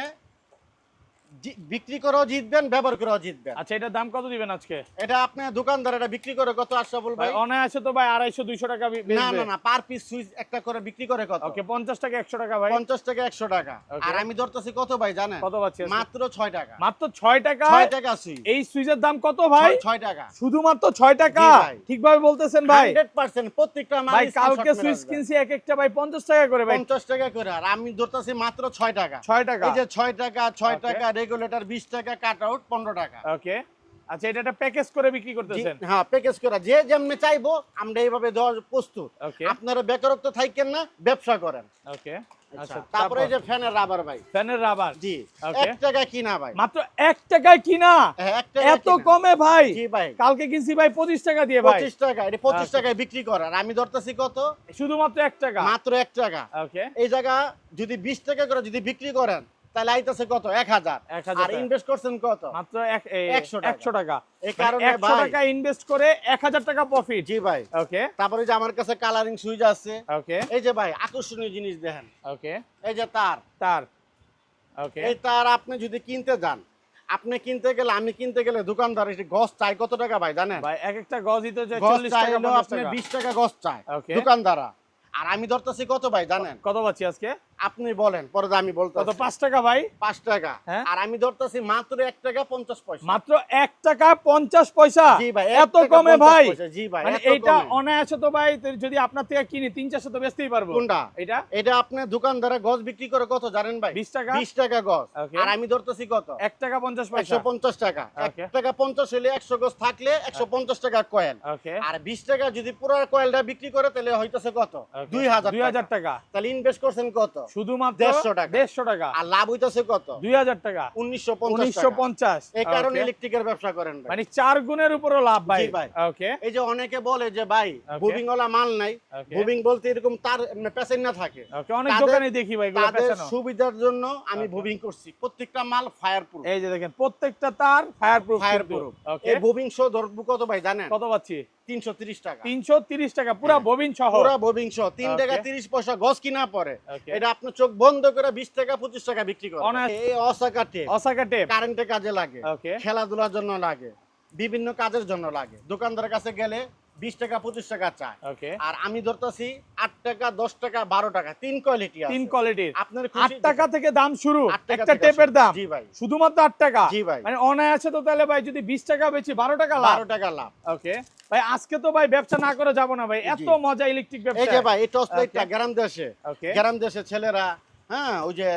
বিক্রি করেও জিতবেন ব্যবহার করেও জিতবেন। আচ্ছা এটার দাম কত দিবেন আজকে? এটা আপনি দোকানদার এটা বিক্রি করে কত আশরাফুল ভাই? অনায়াসে তো ভাই আড়াইশো দুইশো টাকা না না না পার পিস সুইচ একটা করে বিক্রি করে কত? ওকে পঞ্চাশ টাকা একশো টাকা ভাই। পঞ্চাশ টাকা একশো টাকা। আর আমি ধরতেছি কত ভাই জানেন? কত পাচ্ছি মাত্র ছয় টাকা। মাত্র ছয় টাকা? ছয় টাকা সুইচ। এই সুইচের দাম কত ভাই? ছয় টাকা। শুধুমাত্র ছয় টাকা। ঠিকভাবে বলতেছেন ভাই। হান্ড্রেড পার্সেন্ট প্রত্যেকটা ভাই কালকে সুইচ কিনছি এক একটা ভাই পঞ্চাশ টাকা করে ভাই। পঞ্চাশ টাকা করে। আর আমি ধরতেছি মাত্র ছয় টাকা। ছয় টাকা। এই যে ছয় টাকা ছয় টাকা রেগুলেটর বিশ টাকা কাট আউট পনেরো টাকা। ওকে। আচ্ছা এটা একটা প্যাকেজ করে বিক্রি করতেছেন? হ্যাঁ প্যাকেজ করা। যে যেমনি চাইব আমরা এইভাবে দেওয়ার প্রস্তুত। আপনারা বেকারত্ব থাকেন না ব্যবসা করেন। ওকে। আচ্ছা আচ্ছা তারপরে? যে ফ্যানের রাবার ভাই। ফ্যানের রাবার? জি Okay. এক টাকা কিনা ভাই। মাত্র এক টাকায় কিনা? হ্যাঁ, এত কমে ভাই? জি ভাই। কালকে কিনছি ভাই পঁচিশ টাকা দিয়ে ভাই। পঁচিশ টাকা এটা পঁচিশ আচ্ছা। টাকায় বিক্রি করার। আমি ধরতেছি কত? শুধুমাত্র এক টাকা? মাত্র এক টাকা। ওকে। এই জায়গা যদি বিশ টাকা করে যদি বিক্রি করেন তাহলে আইতেছে কত? এক হাজার। আর ইনভেস্ট করছেন কত? মাত্র 100 টাকা। একশো টাকা। এই কারণে একশো ভাই টাকা ইনভেস্ট করে এক হাজার টাকা প্রফিট জি ভাই। ওকে তারপরে যে আমার কাছে কালারিং সুইচ আছে। ওকে এই যে ভাই আকর্ষণীয় জিনিস দেখেন। ওকে এই যে তার। তার। ওকে এই তার আপনি যদি কিনতে যান আপনি কিনতে গেলে আমি কিনতে গেলে দোকানদার গছ চাই কত টাকা ভাই জানেন? ভাই এক একটা গজ দিতে চাই গছ চল্লিশ টাকা আপনি বিশ টাকা গছ চাই দোকানদারা আর আমি ধরতেছি কত ভাই জানেন? কত পাচ্ছি আজকে? আপনি বলেন পরে আমি বলতে কত পাঁচ টাকা ভাই? পাঁচ টাকা। হ্যাঁ? আর আমি ধরতেছি মাত্র এক টাকা পঞ্চাশ পয়সা। মাত্র এক টাকা পঞ্চাশ পয়সা? জি ভাই এত কমে ভাই? জি ভাই মানে এইটা অনায়াসে তো ভাই যদি আপনার থেকে কিনি তিন চারশো তো বেচতেই পারব। কোনটা? এটা এটা আপনি দোকানদারে গছ বিক্রি করে কত জানেন ভাই? বিশ টাকা? বিশ টাকা গছ। আর আমি ধরতেছি কত? এক টাকা পঞ্চাশ পয়সা। একশো পঞ্চাশ টাকা। এক টাকা পঞ্চাশ হলে একশো গজ থাকলে একশো পঞ্চাশ টাকা কয়েল। আর বিশ টাকা যদি পুরো কয়েলটা বিক্রি করে তাহলে হইতেছে কত? দুই হাজার দুই হাজার টাকা। তাহলে ইনভেস্ট করছেন কত? শুধুমাত্র 150 টাকা। দেড়শো টাকা। আর লাভ হইতেছে কত? দুই হাজার টাকা। উনিশশো উনিশশো পঞ্চাশ। এই কারণে ইলেকট্রিকের ব্যবসা করেন মানে চার গুণের লাভ ভাই। ভাই। ওকে এই যে অনেকে বলে যে ভাই বুবিং ওলা মাল নাই। বুবিং বলতে এরকম তার প্যাসেঞ্জ না থাকে। অনেক দোকানে দেখি ভাই তাদের সুবিধার জন্য আমি. বুবিং করছি। প্রত্যেকটা মাল ফায়ার প্রুফ এই যে দেখেন প্রত্যেকটা তার ফায়ার প্রুফ ফায়ার প্রুফ এই বুবিং শো ধরবো কত ভাই জানেন? কত পাচ্ছি? তিনশো তিরিশ টাকা। তিনশো টাকা পুরা হ্যাঁ। ববিন সহ। পুরা বুবিং শো তিন Okay. টাকা তিরিশ পয়সা গছ কিনা পরে। এটা আপনার চোখ বন্ধ করে বিশ টাকা পঁচিশ টাকা বিক্রি করে অনায়াস- এই অসাকা টেপ অসাকা টেপ কারেন্টে কাজে লাগে। ওকে খেলাধুলার জন্য লাগে। বিভিন্ন কাজের জন্য লাগে। দোকানদারের কাছে গেলে বিশ টাকা পঁচিশ টাকা চায় ওকে। আর আমি ধরতেছি আট টাকা দশ টাকা বারো টাকা তিন কোয়ালিটি তিন কোয়ালিটির আপনার আট টাকা থেকে দাম শুরু একটা টেপের দাম। জি ভাই। শুধুমাত্র আট টাকা। জি ভাই। মানে অনায়াসে তো তাহলে ভাই যদি বিশ টাকা বেচি বারো টাকা লাভ। বারো টাকা লাভ। ওকে। ভাই আজকে তো ভাই ব্যবসা না করে যাব না ভাই। এত মজা ইলেকট্রিক এই ব্যবসা। যে ভাই এই টর্চ লাইটটা গ্রাম দেশে। ওকে। গ্রাম দেশে ছেলেরা হ্যাঁ ওই যে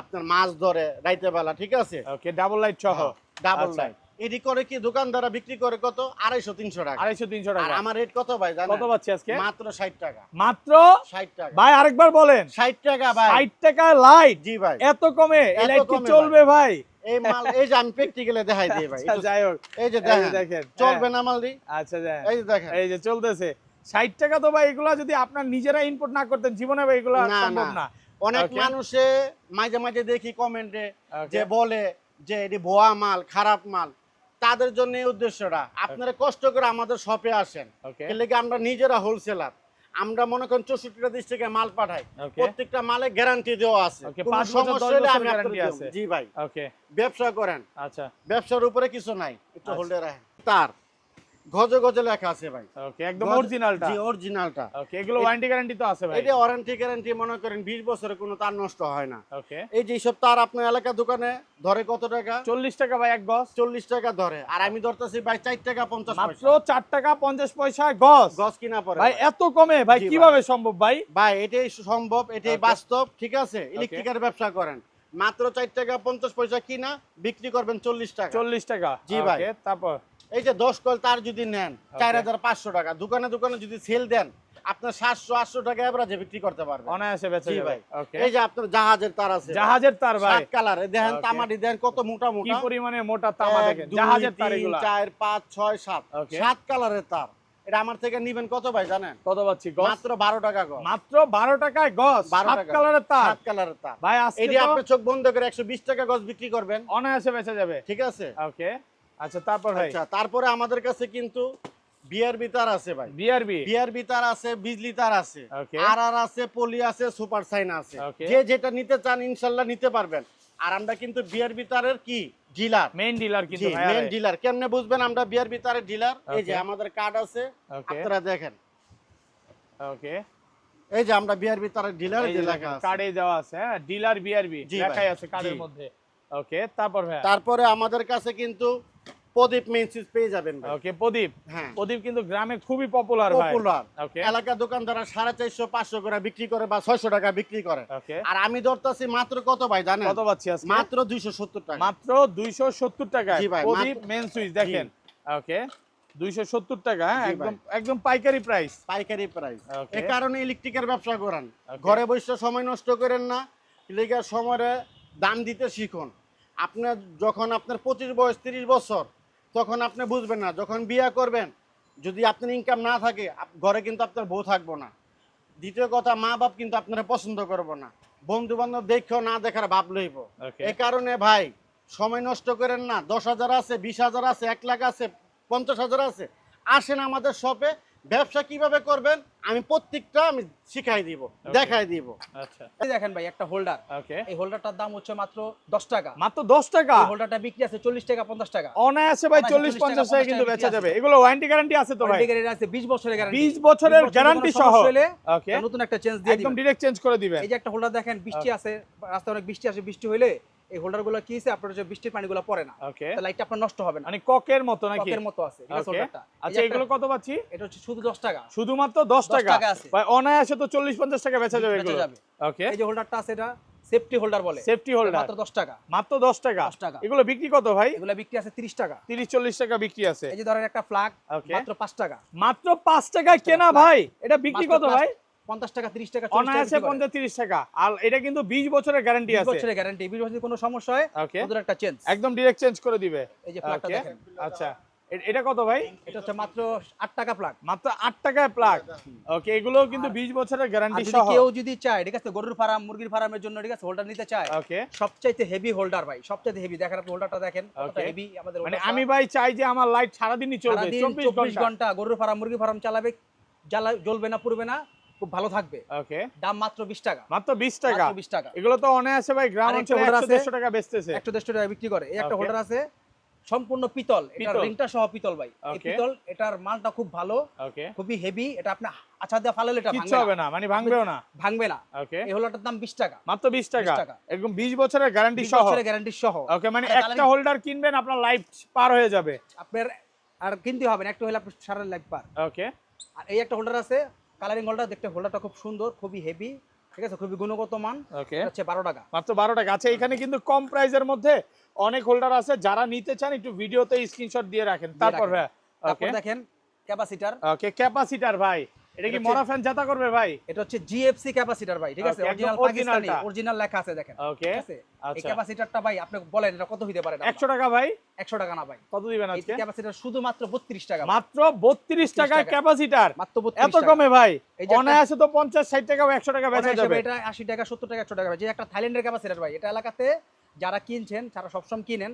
আপনার মাছ ধরে রাইতে বেলা ঠিক আছে? ওকে ডাবল লাইট সহ। ডাবল আচ্ছা। লাইট এটি করে কি দোকানদারা বিক্রি করে কত? আড়াইশো তিনশো টাকা। আড়াইশো তিনশো টাকা। আমার রেট কত ভাই কত পাচ্ছি আজকে? মাত্র ষাট টাকা। মাত্র? ষাট টাকা। ভাই আরেকবার বলেন। ষাট টাকা ভাই। ষাট টাকা লাইট জি ভাই। এত কমে? লাইট কি চলবে ভাই? এই মাল এই যে আমি প্র্যাকটিক্যালে দেখাই দিই ভাই। আচ্ছা, যাই হোক। এই যে দেখেন। দেখেন। চলবে হ্যাঁ। না মাল দি আচ্ছা যাই। এই যে দেখেন। এই যে চলতেছে। ষাট টাকা তো ভাই এগুলা যদি আপনার নিজেরা ইনপুট না করতেন জীবনে ভাই এগুলা না, সম্ভব না। না। অনেক মানুষে মাঝে মাঝে দেখি কমেন্টে. যে বলে যে এটি ভুয়া মাল খারাপ মাল। তাদের জন্য এই উদ্দেশ্যটা। আপনারা কষ্ট করে আমাদের শপে আসেন। লেগে আমরা নিজেরা হোলসেলার আমরা মনে করেন চৌষট্টিটা দেশ থেকে মাল পাঠাই। প্রত্যেকটা মালে গ্যারান্টি দেওয়া আছে। জি ভাই। ব্যবসা করেন। আচ্ছা। ব্যবসার উপরে কিছু নাই। একটু আচ্ছা। হোল্ডে রাখেন। তার গজে গজে লেখা আছে ভাই। ওকে একদম অরিজিনালটা জি অরিজিনালটা ওকে এগুলো ওয়ারেন্টি গ্যারান্টি তো আছে ভাই। এটা ওয়ারেন্টি গ্যারান্টি মনে করেন বিশ বছরে কোনো তার নষ্ট হয় না। ওকে এই যে সব তার আপনার এলাকা দোকানে ধরে কত টাকা? চল্লিশ টাকা ভাই এক গজ। চল্লিশ টাকা ধরে। আর আমি ধরতেছি ভাই চার টাকা পঞ্চাশ মাত্র পয়সা চার টাকা পঞ্চাশ পয়সা গজ। গছ কিনা পরে ভাই। এত কমে? ভাই কীভাবে সম্ভব ভাই? ভাই এটাই সম্ভব এটাই বাস্তব ঠিক আছে? ইলেকট্রিকের ব্যবসা করেন। মাত্র চার টাকা পঞ্চাশ পয়সা কিনা বিক্রি করবেন চল্লিশ টাকা। চল্লিশ টাকা। জি ভাই। তারপর? এই যে দশ কল তার যদি নেন চার হাজার পাঁচশো টাকা। দোকানে দোকানে যদি সেল দেন আপনার সাতশো আটশো টাকা এভারেজে বিক্রি করতে পারবেন। অনায়াসে বেঁচে যাবে। ভাই। এই যে আপনার জাহাজের তার আছে। জাহাজের তার ভাই। সাত কালারে দেখেন তামাটি দেখেন কত মোটা কি মোটা। পরিমাণে মোটা তামা দেখেন? জাহাজের তার এগুলা। চার পাঁচ ছয় সাত। Okay. সাত কালারের তার। এটা আমার থেকে নিবেন কত ভাই জানেন? কত পাচ্ছি? মাত্র টাকা গজ মাত্র বারো টাকায় গজ 12 সাত কালারের তার? সাত কালারের তার। ভাই আজকে আপনি চোখ বন্ধ করে একশো বিশ টাকা গজ বিক্রি করবেন। অনায়াসে বেঁচে যাবে। ঠিক আছে? ওকে আচ্ছা তারপর আচ্ছা তারপরে আমাদের কাছে কিন্তু বিআরবি তার আছে ভাই। বিআরবি বিআরবি তার আছে বিজলি তার আছে। আর আর আছে পলি আছে সুপার সাইন আছে। যে যেটা নিতে চান ইনশাল্লাহ নিতে পারবেন। আর আমরা কিন্তু বিআরবি তারের কি? ডিলার। মেইন ডিলার কিন্তু মেন ডিলার কেমনে বুঝবেন আমরা বিআরবি তারের ডিলার? এই যে আমাদের কার্ড আছে। আপনারা দেখেন। ওকে। এই যে আমরা বিআরবি তারের ডিলার যে লেখা আছে। কার্ডে দেওয়া আছে হ্যাঁ? ডিলার বিআরবি লেখাই আছে কার্ডের মধ্যে। ওকে তারপর ভাই তারপরে আমাদের কাছে কিন্তু প্রদীপ পেয়ে যাবেন ওকে প্রদীপ। হ্যাঁ। প্রদীপ কিন্তু গ্রামে খুবই পপুলার পপুলার ওকে এলাকা দোকানদাররা সাড়ে চারশো পাঁচশো করে বিক্রি করে বা ছয়শো টাকা বিক্রি করে। আর আমি ধরতেছি মাত্র কত ভাই জানেন? কত পাচ্ছি মাত্র দুইশো সত্তর টাকা। মাত্র 270 টাকায়। জি ভাই, প্রদীপ মেন সুইচ দেখেন। ওকে 270 টাকা একদম একদম পাইকারি প্রাইস পাইকারি প্রাইস. এ কারণে ইলেকট্রিকের ব্যবসা করেন। ঘরে বসে সময় নষ্ট করেন না। ইলেকট্রিকের সময়ে দাম দিতে শিখুন। আপনার যখন আপনার পঁচিশ বয়স তিরিশ বছর তখন আপনি বুঝবেন না যখন বিয়ে করবেন যদি আপনার ইনকাম না থাকে ঘরে কিন্তু আপনার বউ থাকব না। দ্বিতীয় কথা মা বাপ কিন্তু আপনারা পছন্দ করব না। বন্ধু বান্ধব দেখেও না দেখার ভাব লইব। এ কারণে ভাই সময় নষ্ট করেন না। দশ হাজার আছে বিশ হাজার আছে এক লাখ আছে পঞ্চাশ হাজার আছে। আসেন আমাদের শপে ব্যবসা কীভাবে করবেন আমি প্রত্যেকটা আমি শিখাই দিব দেখাই দিব। আচ্ছা। এই দেখেন ভাই একটা হোল্ডার ওকে এই হোল্ডারটার দাম হচ্ছে মাত্র দশ টাকা। মাত্র 10 টাকা? হোল্ডারটা বিক্রি আছে চল্লিশ টাকা পঞ্চাশ টাকা। অনায়াসে ভাই অনায়াসে 40 40 টাকা, 50 টাকা কিন্তু বেচা যাবে। এগুলো ওয়ারেন্টি গ্যারান্টি আছে তো ভাই? ওয়ারেন্টি গ্যারান্টি আছে বিশ বছরের গ্যারান্টি 20 বছরের গ্যারান্টি সহ। ওকে নতুন একটা চেঞ্জ দিয়ে একদম দিবেন। ডিরেক্ট চেঞ্জ করে দিবেন। এই যে একটা হোল্ডার দেখেন বৃষ্টি আছে রাস্তায় অনেক বৃষ্টি আসে বৃষ্টি হইলে এই হোল্ডারগুলো কি আছে আপনার বৃষ্টির পানিগুলো পড়ে না। ওকে লাইটটা আপনার নষ্ট হবে না। মানে ককের মতো নাকি? ত্বকের মতো আছে ঠিক আছে হোল্ডারটা। আচ্ছা এগুলো কত পাচ্ছি? এটা হচ্ছে শুধু দশ টাকা। শুধুমাত্র 10 10 টাকা? টাকা আছে। ভাই অনায়াসে তো 40 50 টাকা বেচা যাবে এগুলো। ওকে এই যে হোল্ডারটা আছে এটা সেফটি হোল্ডার বলে। Safety holder. মাত্র দশ টাকা। মাত্র 10 টাকা? 10 টাকা। এগুলো বিক্রি কত ভাই? এগুলা বিক্রি আছে তিরিশ টাকা। 30 40 টাকা বিক্রি আছে। এই যে ধরেন একটা ফ্লাগ মাত্র পাঁচ টাকা। মাত্র 5 টাকায় কেনা ভাই? এটা বিক্রি কত ভাই? পঞ্চাশ টাকা তিরিশ টাকা অনায়াসে 50 30 টাকা। আর এটা কিন্তু 20 বছরের গ্যারান্টি আছে। বছরের গ্যারান্টি বিশ বছরের কোনো সমস্যা হয় নতুন একটা চেঞ্জ একদম ডিরেক্ট চেঞ্জ করে দিবে। এই যে প্লাগটা দেখেন। আচ্ছা। এটা কত ভাই? এটা হচ্ছে মাত্র আট টাকা প্লাগ মাত্র 8 টাকায় প্লাগ ওকে এগুলো কিন্তু 20 বছরের গ্যারান্টি সহ। কেউ যদি চায় ঠিক আছে গরুর ফার্ম মুরগির ফার্মের জন্য ঠিক আছে হোল্ডার নিতে চায় ওকে সবচাইতে হেভি হোল্ডার ভাই সবচাইতে হেভি দেখেন আপনি হোল্ডারটা দেখেন Okay. হেভি আমাদের মানে আমি ভাই চাই যে আমার লাইট সারাদিনই চলবে 24 চব্বিশ ঘণ্টা। ঘণ্টা গরুর ফার্ম মুরগি ফার্ম চালাবে জ্বালা জ্বলবে না পুড়বে না খুব ভালো থাকবে। ওকে। দাম মাত্র বিশ টাকা। মাত্র 20 টাকা? মাত্র বিশ টাকা। এগুলো তো অনায়াসে ভাই গ্রাম অঞ্চলে 100 150 টাকা বেচতেছে। টাকা বিক্রি করে। এই একটা হোল্ডার আছে সম্পূর্ণ পিতল। এটা রিংটা সহ পিতল ভাই। পিতল এটার মালটা খুব ভালো ওকে। খুবই হেভি এটা আপনি আচ্ছা দিয়ে ফালালে এটা ভাঙবে হবে না মানে ভাঙবেও না। ভাঙবে না। ওকে। এই হোল্ডারটার দাম বিশ টাকা। মাত্র 20 টাকা। 20। এরকম 20 বছরের গ্যারান্টি 20 বছরের গ্যারান্টি সহ। ওকে মানে একটা হোল্ডার কিনবেন আপনার লাইফ পার হয়ে যাবে। আপনার আর কিনতে হবে না একটা হলে আপনি সারা লাইফ পার। ওকে। আর এই একটা হোল্ডার আছে কালারিং হোল্ডার দেখতে হোল্ডারটা খুব সুন্দর খুবই হেভি ঠিক আছে? খুবই গুণগত মান। ওকে হচ্ছে বারো টাকা। মাত্র বারো টাকা। আছে এখানে কিন্তু কম প্রাইসের মধ্যে অনেক হোল্ডার আছে। যারা নিতে চান একটু ভিডিওতে স্ক্রিনশট দিয়ে রাখেন। তারপর ভাই হ্যাঁ তারপর দেখেন ক্যাপাসিটার ওকে ক্যাপাসিটার ভাই। এটা কি মরা ফ্যান জাতা করবে ভাই? এটা হচ্ছে জিএফসি ক্যাপাসিটার ভাই ঠিক আছে? অরিজিনাল পাকিস্তানি অরিজিনাল লেখা আছে দেখেন ওকে ঠিক আছে? এই আচ্ছা। ক্যাপাসিটারটা ভাই আপনি বলেন এটা কত হইতে পারে একশো টাকা ভাই? 100 টাকা না ভাই। কত দিবেন এই আজকে? ক্যাপাসিটার শুধুমাত্র 32 টাকা মাত্র বত্রিশ টাকায় টাকা। ক্যাপাসিটার মাত্র 32 এত কমে ভাই? এই অনায়াসে তো পঞ্চাশ ষাট টাকা বা একশো টাকা বেচা যাবে। এটা 80 টাকা 70 টাকা 100 টাকা ভাই। যে একটা থাইল্যান্ডের ক্যাপাসিটার ভাই এটা এলাকাতে যারা কিনছেন যারা সবসময় কিনেন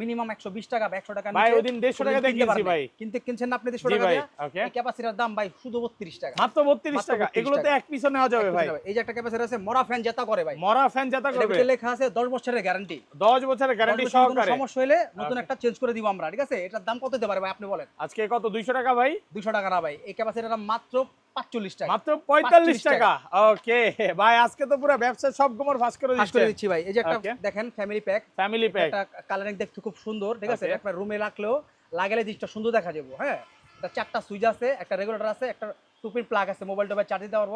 মিনিমাম 120 টাকা বা 100 টাকা ভাই নিচে ওই দিন দেড়শো টাকা কিনছি ভাই। কিন্তু কিনছেন আপনি 150 জি টাকা ক্যাপাসিটার দাম ভাই শুধু 32 টাকা। মাত্র বত্রিশ টাকা। এগুলো তো এক পিছনে নেওয়া যাবে ভাই। এই যে একটা ক্যাপাসিটার আছে মরা ফ্যান জেতা করে ভাই। মরা ফ্যান জাতা এটা লেখা আছে 10 বছরের গ্যারান্টি দশ বছরের গ্যারান্টি সহকারে। সমস্যা হলে নতুন একটা চেঞ্জ করে দিব আমরা ঠিক আছে? এটার দাম কত হতে পারে ভাই আপনি বলেন। আজকে কত? দুইশো টাকা ভাই? 200 টাকা না ভাই। এই ক্যাপাসিটার দাম মাত্র 45 টাকা। মাত্র পঁয়তাল্লিশ 45 টাকা। ওকে ভাই আজকে তো পুরো ব্যবসা সব গোমর ফাঁস করে করে দিচ্ছি। ভাই। এই যে একটা দেখেন ফ্যামিলি প্যাক ফ্যামিলি প্যাক একটা কালারিং দেখতে খুব সুন্দর ঠিক আছে. আপনার রুমে রাখলেও লাগালে জিনিসটা সুন্দর দেখা যাবে হ্যাঁ? এটা চারটা সুইচ আছে একটা রেগুলেটর আছে একটা টুপির প্লাগ আছে মোবাইল টোবাইল চার্জ পারব।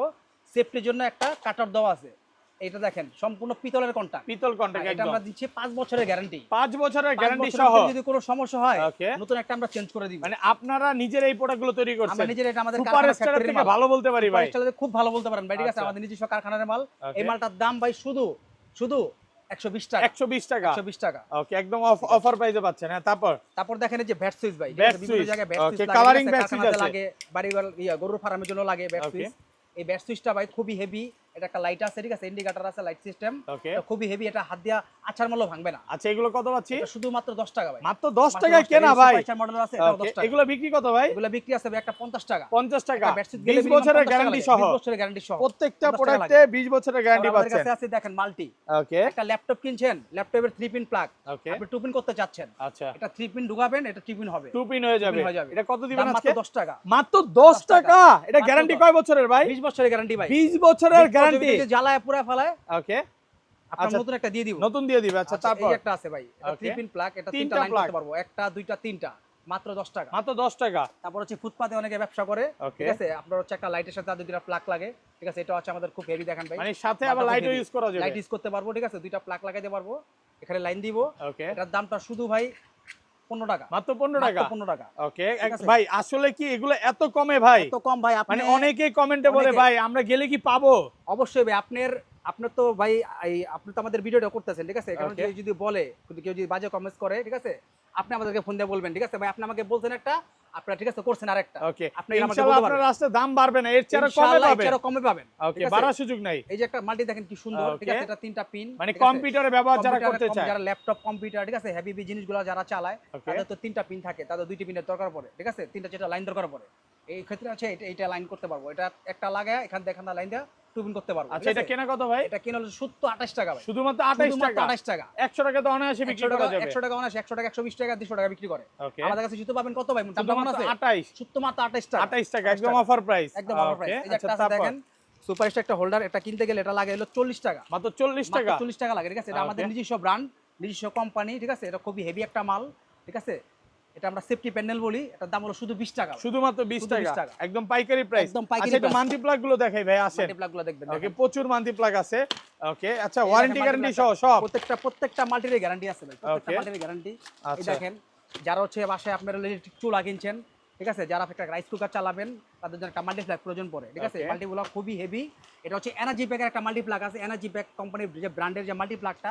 সেফটির জন্য একটা কাটার দেওয়া আছে। এটা দেখেন সম্পূর্ণ পিতলের কন্টাক্ট পিতল কন্টাক্ট এটা আমরা দিচ্ছি পাঁচ বছরের গ্যারান্টি পাঁচ বছরের গ্যারান্টি সহ। যদি কোনো সমস্যা হয় নতুন একটা আমরা চেঞ্জ করে দিব। মানে আপনারা নিজের এই প্রোডাক্টগুলো তৈরি আমরা করছেন। নিজের এটা আমাদের থেকে ভালো বলতে পারি ভাই। খুব ভালো বলতে পারেন ভাই ঠিক আছে? আচ্ছা। আমাদের নিজস্ব কারখানার মাল। এই মালটার দাম ভাই শুধু শুধু 120 টাকা। একশো বিশ টাকা? 120 টাকা। ওকে একদম অফার প্রাইসে পাচ্ছেন হ্যাঁ তারপর? তারপর দেখেন যে ব্যাট সুইচ ভাই বিভিন্ন জায়গায় ব্যাট সুইচ coloring লাগে বাড়ি গরুর ফার্মের জন্য লাগে ব্যাট সুইচ এই ব্যাট সুইচটা ভাই খুবই হেভি এটা একটা লাইট আছে ঠিক আছে? ইন্ডিকেটর আছে লাইট সিস্টেম খুবই হেভি এটা হাত দিয়া আছার মালও ভাঙবে না। আচ্ছা এগুলো কত পাচ্ছি? শুধুমাত্র 10 টাকা ভাই। মাত্র দশ টাকায় কেনা ভাই। মডেল আছে এটাও 10 টাকা। এগুলো বিক্রি কত ভাই? এগুলো বিক্রি আছে ভাই একটা 50 টাকা। পঞ্চাশ টাকা। একটা bat switch গেলে বিশ minimum বছরের গ্যারান্টি সহ। 20 বছরের গ্যারান্টি সহ। প্রত্যেকটা প্রোডাক্টে বিশ বছরের গ্যারান্টি আমাদের কাছে আছে দেখেন মাল্টি ওকে একটা ল্যাপটপ কিনছেন ল্যাপটপের 3 পিন প্লাগ আপনি 2 পিন করতে চাচ্ছেন। আচ্ছা। এটা 3 পিন ঢুকাবেন এটা 3 পিন হবে। টু পিন হয়ে যাবে। এটা কত দিবেন আজকে? মাত্র 10 টাকা। মাত্র দশ 10 টাকা। এটা গ্যারান্টি কয় বছরের ভাই? 20 বছরের গ্যারান্টি ভাই। বিশ বছরের গ্যারান্টি জ্বালায় পুরা ফেলায় ওকে আপনার আচ্ছা, নতুন একটা দিয়ে দিব। নতুন দিয়ে দিবে আচ্ছা আচ্ছা, তারপর? এই একটা আছে ভাই এটা পিন প্লাগ এটা তিনটা লাইন করতে পারব। একটা দুইটা তিনটা মাত্র 10 টাকা। মাত্র দশ টাকা। তারপর হচ্ছে ফুটপাতে অনেকে ব্যবসা করে ঠিক আছে? আপনার হচ্ছে একটা লাইটের সাথে আর দুইটা প্লাগ লাগে ঠিক আছে? এটা হচ্ছে আমাদের খুব হেভি দেখেন ভাই। মানে সাথে আবার লাইটও ইউজ করা লাইট ইউজ করতে পারব ঠিক আছে? দুইটা প্লাগ লাগাইতে পারব। এখানে লাইন দিব। ওকে এটার দামটা শুধু ভাই 15 টাকা। মাত্র পনেরো টাকা? মাত্র 15 টাকা। ওকে ভাই আসলে কি এগুলো এত কমে ভাই? এত কম ভাই মানে অনেকেই কমেন্টে বলে ভাই আমরা গেলে কি পাবো? অবশ্যই ভাই আপনার আপনার তো ভাই এই আপনি তো আমাদের ভিডিওটা করতেছেন ঠিক আছে? কারণ কেউ যদি বলে কিন্তু কেউ যদি বাজে কমেন্টস করে ঠিক আছে? আপনি আমাদেরকে ফোন দিয়ে বলবেন ঠিক আছে? ভাই আপনি আমাকে বলছেন একটা আপনারা ঠিক আছে করছেন আরেকটা। ওকে আপনি ইনশাআল্লাহ আপনার। রাস্তায় দাম বাড়বে না এর চেয়ে আরও কমে ইনশাআল্লাহ পাবে এর চেয়ে কমে পাবেন ওকে বাড়ার সুযোগ নাই। এই যে একটা মাল্টি দেখেন কি সুন্দর ঠিক আছে? এটা তিনটা পিন মানে কম্পিউটারে ব্যবহার যারা করতে চায়। যারা ল্যাপটপ কম্পিউটার ঠিক আছে? হেভি জিনিসগুলো যারা চালায় তাদের তো তিনটা পিন থাকে তাদের দুইটি পিনের দরকার পড়ে ঠিক আছে? তিনটা যেটা লাইন দরকার পড়ে। এই ক্ষেত্রে আছে এটা এটা লাইন করতে পারব। এটা একটা লাগায় এখান থেকে এখান লাইন দিয়ে পিন করতে পারব আচ্ছা এটা কেনা কত ভাই? এটা কিনা হলো সত্তর আঠাশ টাকা ভাই। শুধুমাত্র 28 টাকা? আঠাশ টাকা। 100 টাকা তো অনায়াসে বিক্রি করা যাবে। একশো টাকা অনায়াস একশো টাকা একশো বিশ টাকা দুশো টাকা বিক্রি করে। আমাদের কাছে পাবেন কত ভাই? দাম আছে? 28 সত্তর মাত্র আঠাশ টাকা। 28 টাকা একদম অফার প্রাইস একদম অফার প্রাইস এই যে আচ্ছা একটা দেখেন সুপারস্টার একটা হোল্ডার এটা কিনতে গেলে এটা লাগে হলো চল্লিশ টাকা। মাত্র 40 টাকা? চল্লিশ টাকা লাগে ঠিক আছে? এটা আমাদের নিজস্ব ব্র্যান্ড নিজস্ব কোম্পানি ঠিক আছে? এটা খুবই হেভি একটা মাল ঠিক আছে? এটা আমরা সেফটি প্যানেল বলি এটার দাম হলো শুধু বিশ টাকা। শুধুমাত্র 20 টাকা। একদম পাইকারি প্রাইস একদম পাইকারি আচ্ছা প্লাগগুলো দেখাই ভাই মাল্টি গুলো দেখবেন ওকে প্রচুর মাল্টি প্লাগ আছে। ওকে আচ্ছা ওয়ারেন্টি গ্যারান্টি সহ সব? প্রত্যেকটা প্রত্যেকটা মাল্টির গ্যারান্টি আছে ভাই প্রত্যেকটা মাল্টির গ্যারান্টি এই আচ্ছা। দেখেন যারা হচ্ছে বাসায় আপনারা ইলেকট্রিক চুলা কিনছেন ঠিক আছে? যারা একটা রাইস কুকার চালাবেন তাদের জন্য একটা মাল্টি প্লাগ প্রয়োজন পড়ে ঠিক আছে. মাল্টিগুলো খুবই হেভি এটা হচ্ছে এনার্জি প্যাকের একটা মাল্টি প্লাগ আছে। এনার্জি প্যাক কোম্পানির যে ব্র্যান্ডের যে মাল্টি প্লাগটা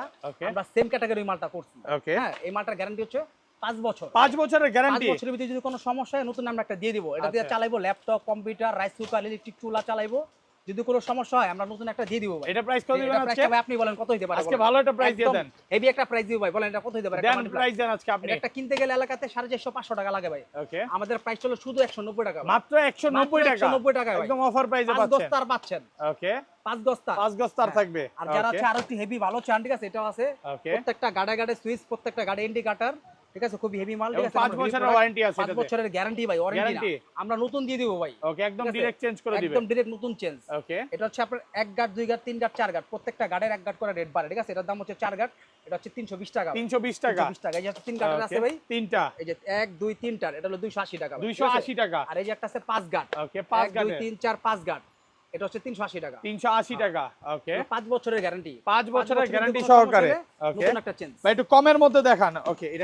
আমরা সেম ক্যাটাগরি মালটা করছি। হ্যাঁ এই মালটার গ্যারান্টি হচ্ছে পাঁচ বছর। পাঁচ বছরের গ্যারান্টি বছরের ভিতরে যদি কোনো সমস্যা হয় নতুন আমরা একটা দিয়ে দিব। এটা দিয়ে আচ্ছা। চালাইবো laptop computer rice cooker electric চুলা চালাইবো। যদি কোনো সমস্যা হয় আমরা নতুন একটা দিয়ে দিব ভাই। এটা প্রাইস কত দিবেন আজকে? ভাই আপনি বলেন কত হইতে পারে আজকে ভালো একটা প্রাইস দিয়ে দেন। হেভি একটা প্রাইস দিব ভাই বলেন এটা কত হইতে পারে দেন প্রাইস দেন আজকে আপনি। একটা কিনতে গেলে এলাকাতে সাড়ে চারশো পাঁচশো টাকা লাগে ভাই। ওকে আমাদের প্রাইস হলো শুধু একশো নব্বই টাকা মাত্র 190 টাকা। 190 টাকা একদম অফার প্রাইসে পাচ্ছেন। পাচ্ছেন। ওকে পাঁচ গস্তা পাঁচ হ্যাঁ। থাকবে। আর যারা হচ্ছে আরও একটু হেভি ভালো চান ঠিক আছে এটাও আছে। প্রত্যেকটা গাড়ে গাড়ে সুইচ প্রত্যেকটা গাড়ে ইন্ডিকেটর ঠিক আছে? খুবই হেভি মাল ঠিক আছে? পাঁচ বছরের ওয়ারেন্টি আছে পাঁচ এটাতে। বছরের গ্যারান্টি ভাই ওয়ারেন্টি? আমরা নতুন দিয়ে দিব ভাই। ওকে একদম? ডিরেক্ট চেঞ্জ করে দিবেন একদম ডিরেক্ট নতুন চেঞ্জ ওকে এটা হচ্ছে আপনার এক দুই গার্ড তিন গার্ড চার গার্ড প্রত্যেকটা এক গার্ড করে রেট বাড়ে ঠিক আছে? এটার দাম হচ্ছে চার গার্ড এটা হচ্ছে তিনশো বিশ টাকা। 320 টাকা। 320 টাকা। এই যে তিন গার্ডের আছে ভাই। তিনটা। এই যে এক দুই তিনটার এটা হলো দুইশো আশি টাকা ভাই, ঠিক আছে? 280 টাকা। আর এই যে একটা আছে পাঁচ গার্ড ওকে পাঁচ এক দুই গানে তিন চার পাঁচ গার্ড এটা হচ্ছে তিনশো আশি টাকা। 380 টাকা। ওকে পাঁচ বছরের গ্যারান্টি পাঁচ বছরের গ্যারান্টি সহকারে। ওকে নতুন একটা চেঞ্জ ভাই একটু কমের মধ্যে দেখান। ওকে এটা